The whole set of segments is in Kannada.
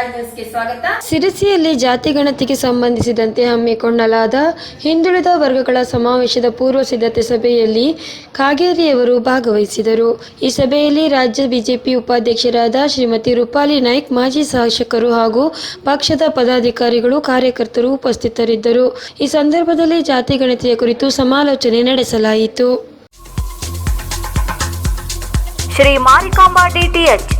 ಸ್ವಾಗತ. ಸಿರಿಸಿಯಲ್ಲಿ ಜಾತಿ ಗಣತಿಗೆ ಸಂಬಂಧಿಸಿದಂತೆ ಹಮ್ಮಿಕೊಳ್ಳಲಾದ ಹಿಂದುಳಿದ ವರ್ಗಗಳ ಸಮಾವೇಶದ ಪೂರ್ವ ಸಿದ್ಧತೆ ಸಭೆಯಲ್ಲಿ ಕಾಗೇರಿಯವರು ಭಾಗವಹಿಸಿದರು. ಈ ಸಭೆಯಲ್ಲಿ ರಾಜ್ಯ ಬಿಜೆಪಿ ಉಪಾಧ್ಯಕ್ಷರಾದ ಶ್ರೀಮತಿ ರೂಪಾಲಿ ನಾಯ್ಕ್ ಮಾಜಿ ಶಾಸಕರು ಹಾಗೂ ಪಕ್ಷದ ಪದಾಧಿಕಾರಿಗಳು ಕಾರ್ಯಕರ್ತರು ಉಪಸ್ಥಿತರಿದ್ದರು. ಈ ಸಂದರ್ಭದಲ್ಲಿ ಜಾತಿ ಗಣತಿಯ ಕುರಿತು ಸಮಾಲೋಚನೆ ನಡೆಸಲಾಯಿತು. ಶ್ರೀ ಮಾರಿಕಾಂಬಾ ಡಿಟಿಎಚ್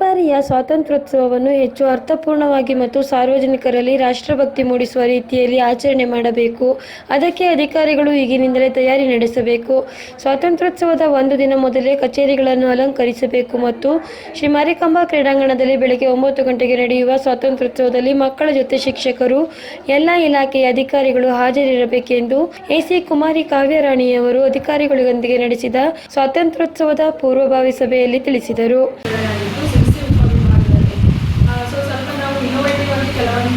ಬಾರಿಯ ಸ್ವಾತಂತ್ರ್ಯೋತ್ಸವವನ್ನು ಹೆಚ್ಚು ಅರ್ಥಪೂರ್ಣವಾಗಿ ಮತ್ತು ಸಾರ್ವಜನಿಕರಲ್ಲಿ ರಾಷ್ಟ್ರಭಕ್ತಿ ಮೂಡಿಸುವ ರೀತಿಯಲ್ಲಿ ಆಚರಣೆ ಮಾಡಬೇಕು. ಅದಕ್ಕೆ ಅಧಿಕಾರಿಗಳು ಈಗಿನಿಂದಲೇ ತಯಾರಿ ನಡೆಸಬೇಕು. ಸ್ವಾತಂತ್ರ್ಯೋತ್ಸವದ ಒಂದು ದಿನ ಮೊದಲೇ ಕಚೇರಿಗಳನ್ನು ಅಲಂಕರಿಸಬೇಕು ಮತ್ತು ಶ್ರೀ ಮಾರಿಕಾಂಬಾ ಕ್ರೀಡಾಂಗಣದಲ್ಲಿ ಬೆಳಗ್ಗೆ ಒಂಬತ್ತು ಗಂಟೆಗೆ ನಡೆಯುವ ಸ್ವಾತಂತ್ರ್ಯೋತ್ಸವದಲ್ಲಿ ಮಕ್ಕಳ ಜೊತೆ ಶಿಕ್ಷಕರು, ಎಲ್ಲ ಇಲಾಖೆಯ ಅಧಿಕಾರಿಗಳು ಹಾಜರಿರಬೇಕೆಂದು ಎಸಿ ಕುಮಾರಿ ಕಾವ್ಯರಾಣಿಯವರು ಅಧಿಕಾರಿಗಳೊಂದಿಗೆ ನಡೆಸಿದ ಸ್ವಾತಂತ್ರ್ಯೋತ್ಸವದ ಪೂರ್ವಭಾವಿ ಸಭೆಯಲ್ಲಿ ತಿಳಿಸಿದರು ಆಗಿತ್ತು ಸಿಕ್ಸ್ಟಿ ವಿಭಾಗದಲ್ಲಿ ಸೊ ಸ್ವಲ್ಪ ನಾವು ಇನ್ನೋವೇಟಿವ್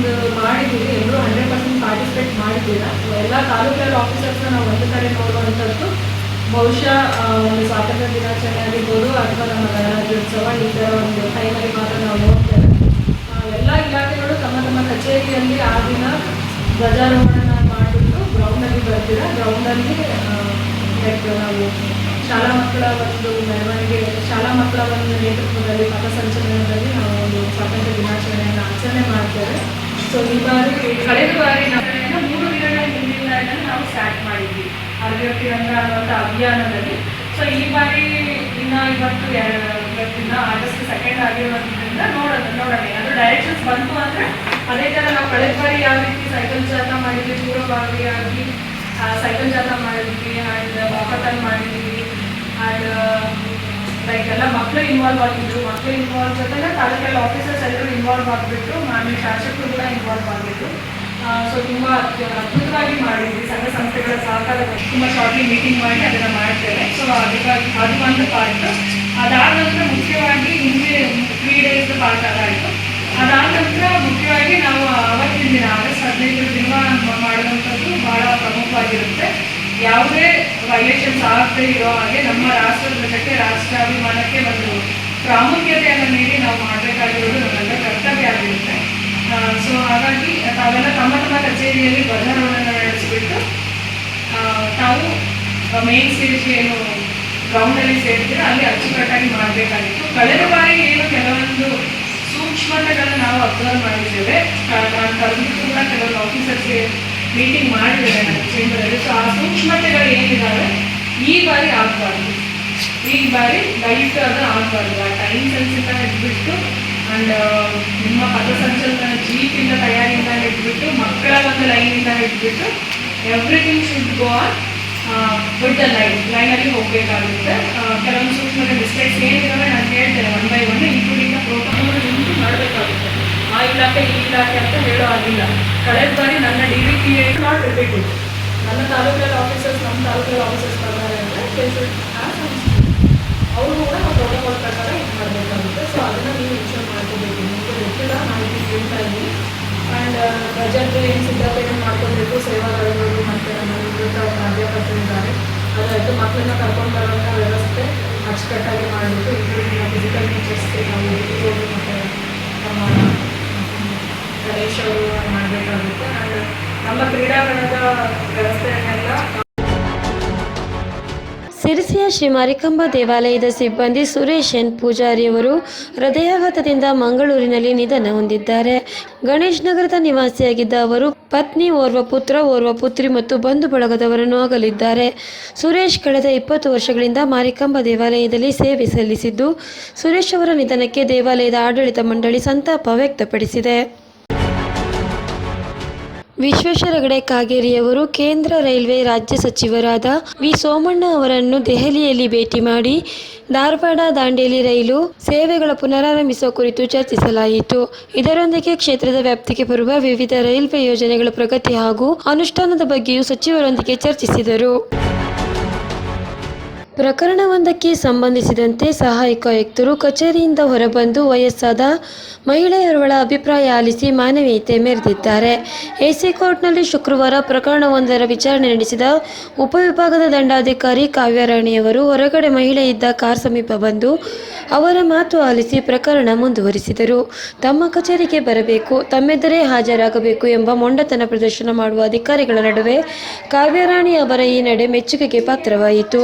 ಕೆಲವೊಂದು ಮಾಡಿದ್ದೀವಿ, ಎಲ್ಲರೂ ಹಂಡ್ರೆಡ್ ಪರ್ಸೆಂಟ್ ಪಾರ್ಟಿಸಿಪೇಟ್ ಮಾಡಿದ್ದೀರ? ಎಲ್ಲ ತಾಲೂಕಲ್ಲಿ ಆಫೀಸರ್ಸ್ನ ನಾವು ಒಂದು ಕಡೆ ನೋಡುವಂಥದ್ದು, ಬಹುಶಃ ಒಂದು ಸ್ವಾತಂತ್ರ್ಯ ದಿನಾಚರಣೆ ಆಗಿರ್ಬೋದು ಅಥವಾ ನಮ್ಮ ಗಣರಾಜ್ಯೋತ್ಸವ, ಈ ಥರ ಒಂದು ಟೈಮಲ್ಲಿ ಮಾತ್ರ ನಾವು ನೋಡ್ತೇವೆ. ಎಲ್ಲ ಇಲಾಖೆಗಳು ತಮ್ಮ ತಮ್ಮ ಕಚೇರಿಯಲ್ಲಿ ಆ ದಿನ ಧ್ವಜಾರೋಹಣ ಮಾಡಿಬಿಟ್ಟು ಗ್ರೌಂಡಲ್ಲಿ ಬರ್ತೀರಾ? ಗ್ರೌಂಡಲ್ಲಿ ಲೈಕ್ ನಾವು ಶಾಲಾ ಮಕ್ಕಳ ಒಂದು ಮೆರವಣಿಗೆ, ಶಾಲಾ ಮಕ್ಕಳ ಒಂದು ನೇತೃತ್ವದಲ್ಲಿ ಪಥಸಂಚಲನದಲ್ಲಿ ನಾವು ಒಂದು ಸ್ವಾತಂತ್ರ್ಯ ದಿನಾಚರಣೆಯನ್ನು ಆಚರಣೆ ಮಾಡ್ತೇವೆ. ಸೊ ಈ ಬಾರಿ, ಕಳೆದ ಬಾರಿ ನಾವು ಮೂರು ದಿನಗಳ ಹಿಂದಿನ ನಾವು ಸ್ಟಾರ್ಟ್ ಮಾಡಿದ್ವಿ. ಆರೋಗ್ಯ ತಿರಂಗ ಅನ್ನುವಂಥ ಅಭಿಯಾನದಲ್ಲಿ. ಸೊ ಈ ಬಾರಿ ಇನ್ನ ಇವತ್ತು ಇವತ್ತಿನ ಆಗಸ್ಟ್ ಸೆಕೆಂಡ್ ಆಗಿರೋದ್ರಿಂದ ನೋಡೋಣ ನೋಡೋಣ. ಅದು ಡೈರೆಕ್ಷನ್ಸ್ ಬಂತು ಅಂದರೆ ಅದೇ ಥರ ನಾವು ಕಳೆದ ಬಾರಿ ಯಾವ ರೀತಿ ಸೈಕಲ್ ಜಾಥಾ ಮಾಡಿದ್ವಿ ಪೂರ್ವಭಾವಿಯಾಗಿ ಸೈಕಲ್ ಜಾಥಾ ಮಾಡಿದ್ವಿ ಆ್ಯಂಡ್ ವಾಕಥಾನ್ ಮಾಡಿದ್ವಿ. ಆ್ಯಂಡ್ ಲೈಕ್ ಎಲ್ಲ ಮಕ್ಕಳು ಇನ್ವಾಲ್ವ್ ಆಗಿದ್ರು. ಮಕ್ಕಳು ಇನ್ವಾಲ್ವ್ ಜೊತೆಗೆ ತಾಲೂಕಲ್ಲಿ ಆಫೀಸರ್ಸ್ ಎಲ್ಲರೂ ಇನ್ವಾಲ್ವ್ ಆಗಿಬಿಟ್ಟು ಆಮೇಲೆ ಶಾಸಕರು ಕೂಡ ಇನ್ವಾಲ್ವ್ ಆಗಿದ್ರು. ಸೊ ತುಂಬ ಅದ್ಭುತವಾಗಿ ಮಾಡಿದ್ವಿ. ಸಂಘ ಸಂಸ್ಥೆಗಳ ಸಹಕಾರ ತುಂಬ ಶಾರ್ಟ್ಲಿ ಮೀಟಿಂಗ್ ಮಾಡಿ ಅದನ್ನು ಮಾಡ್ತೇವೆ. ಸೊ ಅದಕ್ಕಾಗಿ ಅದು ಒಂದು ಪಾರ್ಟ್ ಅದಾದ ನಂತರ ಮುಖ್ಯವಾಗಿ ಹಿಂದೆ ತ್ರೀ ಡೇಸ್ ಪಾರ್ಟ್ ಅದಾಯಿತು. ಅದಾದ ನಂತರ ಮುಖ್ಯವಾಗಿ ನಾವು ಅವತ್ತಿನ ದಿನ, ಆಗಸ್ಟ್ ಹದಿನೈದು ದಿನ ಮಾಡುವಂಥದ್ದು ಬಹಳ ಪ್ರಮುಖವಾಗಿರುತ್ತೆ. ಯಾವುದೇ ವೈಲೇಷನ್ಸ್ ಆಗದೆ ಇರೋ ಹಾಗೆ ನಮ್ಮ ರಾಷ್ಟ್ರ ಧ್ವಜಕ್ಕೆ ರಾಷ್ಟ್ರಾಭಿಮಾನಕ್ಕೆ ಒಂದು ಪ್ರಾಮುಖ್ಯತೆಯನ್ನು ನೀಡಿ ನಾವು ಮಾಡಬೇಕಾಗಿರೋದು ನಮ್ಮೆಲ್ಲ ಕರ್ತವ್ಯ ಆಗಿರುತ್ತೆ. ಸೊ ಹಾಗಾಗಿ ತಾವೆಲ್ಲ ತಮ್ಮ ತಮ್ಮ ಕಚೇರಿಯಲ್ಲಿ ಧ್ವಜಾರೋಹಣ ನಡೆಸಿಬಿಟ್ಟು ತಾವು ಮೇನ್ ಸ್ಟೇಜ್ ಏನು ಗ್ರೌಂಡಲ್ಲಿ ಸೇರ್ತೀರ ಅಲ್ಲಿ ಅಚ್ಚುಕಟ್ಟಾಗಿ ಮಾಡಬೇಕಾಗಿತ್ತು. ಕಳೆದ ಬಾರಿ ಏನು ಕೆಲವೊಂದು ಸೂಕ್ಷ್ಮತೆಗಳನ್ನ ನಾವು ಅಬ್ಸರ್ವ್ ಮಾಡಿದ್ದೇವೆ. ನಾನು ಕರೆದಿದ್ದು ಕೂಡ ಕೆಲವೊಂದು ಆಫೀಸರ್ಸ್ಗೆ ಮೀಟಿಂಗ್ ಮಾಡಿದ್ದಾರೆ ನಮ್ಮ ಚೇಂಬರಲ್ಲಿ ಸೊ ಆ ಸೂಕ್ಷ್ಮತೆಗಳು ಏನಿದ್ದಾವೆ ಈ ಬಾರಿ ಆಗಬಾರ್ದು. ಈ ಬಾರಿ ದಯವಿಟ್ಟು ಅದು ಆಗಬಾರ್ದು. ಆ ಟೈಮ್ ಸೆನ್ಸಿಂದ ಹಿಡ್ಬಿಟ್ಟು ಆ್ಯಂಡ್ ನಿಮ್ಮ ಪಥಸಂಚಲನ ಜೀಪಿಂದ ತಯಾರಿಯಿಂದ ಹಿಡ್ಬಿಟ್ಟು ಮಕ್ಕಳ ಒಂದು ಲೈನಿಂದ ಹಿಡ್ಬಿಟ್ಟು everything should go on the line ಲೈನಲ್ಲಿ ಹೋಗಬೇಕಾಗುತ್ತೆ. ಕೆಲವೊಂದು ಸೂಕ್ಷ್ಮತೆ ಮಿಸ್ಟೇಕ್ಸ್ ಏನಿದ್ದಾವೆ ನಾನು ಹೇಳ್ತೇನೆ. One by one including the protocol ಮಾಡಬೇಕಾಗುತ್ತೆ. ಆ ಇಲಾಖೆ ಈ ಇಲಾಖೆ ಅಂತ ಹೇಳೋ ಆಗಿಲ್ಲ ಕಳೆದ ಬಾರಿ D V P not repeated. ನನ್ನ ತಾಲೂಕಲ್ಲಿ ಆಫೀಸರ್ಸ್, ನಮ್ಮ ತಾಲೂಕಲ್ಲಿ ಆಫೀಸರ್ಸ್ ಬರ್ತಾರೆ ಅಂದರೆ ಅವರು ಕೂಡ ನಾವು ಪ್ರೋಟೋಕಾಲ್ ಪ್ರಕಾರ ಇದು ಮಾಡಬೇಕಾಗುತ್ತೆ. ಸೊ ಅದನ್ನು ನೀವು ಇನ್ಶೂರ್ ಮಾಡ್ಕೋಬೇಕು. ನಿಮಗೆ ಗೊತ್ತಿಲ್ಲ ಮಾಹಿತಿ ಕೇಳ್ತಾ ಇದ್ದೀನಿ. ಆ್ಯಂಡ್ ಬಜೆಟ್ ಏನು ಸಿದ್ಧತೆಯನ್ನು ಮಾಡ್ಕೊಳ್ಬೇಕು ಸೇವಾದಳಗಳು ಮತ್ತು ನಮ್ಮ ನಿವೃತ್ತ ಒಂದು ಅಧ್ಯಾಪಕರಿದ್ದಾರೆ ಅದಾಯಿತು, ಮಕ್ಕಳನ್ನ ಕರ್ಕೊಂಡು ಬರುವಂಥ ವ್ಯವಸ್ಥೆ ಅಚ್ಚುಕಟ್ಟಾಗಿ ಮಾಡಬೇಕು. ಇನ್ಕ್ಲೂಡಿಂಗ್ ಫಿಸಿಕಲ್ ಟೀಚರ್ಸ್ಗೆ ನಾವು ಇಟ್ಕೊಂಡು ಮತ್ತು ನಮ್ಮ ಗಣೇಶ್ ಅವರು ಮಾಡಬೇಕಾಗುತ್ತೆ. ನಮ್ಮ ಕ್ರೀಡಾಂಗಣದ ವ್ಯವಸ್ಥೆಯನ್ನೆಲ್ಲ ಸಿರಿಸಿಯ ಶ್ರೀ ಮಾರಿಕಾಂಬಾ ದೇವಾಲಯದ ಸಿಬ್ಬಂದಿ ಸುರೇಶ್ ಎನ್. ಪೂಜಾರಿಯವರು ಹೃದಯಾಘಾತದಿಂದ ಮಂಗಳೂರಿನಲ್ಲಿ ನಿಧನ ಹೊಂದಿದ್ದಾರೆ. ಗಣೇಶ್ ನಗರದ ನಿವಾಸಿಯಾಗಿದ್ದ ಅವರು ಪತ್ನಿ ಓರ್ವ ಪುತ್ರ, ಓರ್ವ ಪುತ್ರಿ ಮತ್ತು ಬಂಧು ಬಳಗದವರನ್ನು ಅಗಲಿದ್ದಾರೆ. ಸುರೇಶ್ ಕಳೆದ ಇಪ್ಪತ್ತು ವರ್ಷಗಳಿಂದ ಮಾರಿಕಾಂಬಾ ದೇವಾಲಯದಲ್ಲಿ ಸೇವೆ ಸಲ್ಲಿಸಿದ್ದು, ಸುರೇಶ್ ಅವರ ನಿಧನಕ್ಕೆ ದೇವಾಲಯದ ಆಡಳಿತ ಮಂಡಳಿ ಸಂತಾಪ ವ್ಯಕ್ತಪಡಿಸಿದೆ. ವಿಶ್ವೇಶ್ವರ ಹೆಗಡೆ ಕಾಗೇರಿಯವರು ಕೇಂದ್ರ ರೈಲ್ವೆ ರಾಜ್ಯ ಸಚಿವರಾದ ವಿ ಸೋಮಣ್ಣ ಅವರನ್ನು ದೆಹಲಿಯಲ್ಲಿ ಭೇಟಿ ಮಾಡಿ ಧಾರವಾಡ ದಾಂಡೇಲಿ ರೈಲು ಸೇವೆಗಳ ಪುನರಾರಂಭಿಸುವ ಕುರಿತು ಚರ್ಚಿಸಲಾಯಿತು. ಇದರೊಂದಿಗೆ ಕ್ಷೇತ್ರದ ವ್ಯಾಪ್ತಿಗೆ ಬರುವ ವಿವಿಧ ರೈಲ್ವೆ ಯೋಜನೆಗಳ ಪ್ರಗತಿ ಹಾಗೂ ಅನುಷ್ಠಾನದ ಬಗ್ಗೆಯೂ ಸಚಿವರೊಂದಿಗೆ ಚರ್ಚಿಸಿದರು. ಪ್ರಕರಣವೊಂದಕ್ಕೆ ಸಂಬಂಧಿಸಿದಂತೆ ಸಹಾಯಕ ಆಯುಕ್ತರು ಕಚೇರಿಯಿಂದ ಹೊರಬಂದು ವಯಸ್ಸಾದ ಮಹಿಳೆಯರೊಳ ಅಭಿಪ್ರಾಯ ಆಲಿಸಿ ಮಾನವೀಯತೆ ಮೆರೆದಿದ್ದಾರೆ. ಎಸಿ ಕೋರ್ಟ್ನಲ್ಲಿ ಶುಕ್ರವಾರ ಪ್ರಕರಣವೊಂದರ ವಿಚಾರಣೆ ನಡೆಸಿದ ಉಪವಿಭಾಗದ ದಂಡಾಧಿಕಾರಿ ಕಾವ್ಯರಾಣಿಯವರು ಹೊರಗಡೆ ಮಹಿಳೆ ಇದ್ದ ಕಾರ್ ಸಮೀಪ ಬಂದು ಅವರ ಮಾತು ಆಲಿಸಿ ಪ್ರಕರಣ ಮುಂದುವರಿಸಿದರು. ತಮ್ಮ ಕಚೇರಿಗೆ ಬರಬೇಕು, ತಮ್ಮೆದರೆ ಹಾಜರಾಗಬೇಕು ಎಂಬ ಮೊಂಡತನ ಪ್ರದರ್ಶನ ಮಾಡುವ ಅಧಿಕಾರಿಗಳ ನಡುವೆ ಕಾವ್ಯರಾಣಿ ಅವರ ಈ ನಡೆ ಮೆಚ್ಚುಗೆಗೆ ಪಾತ್ರವಾಯಿತು.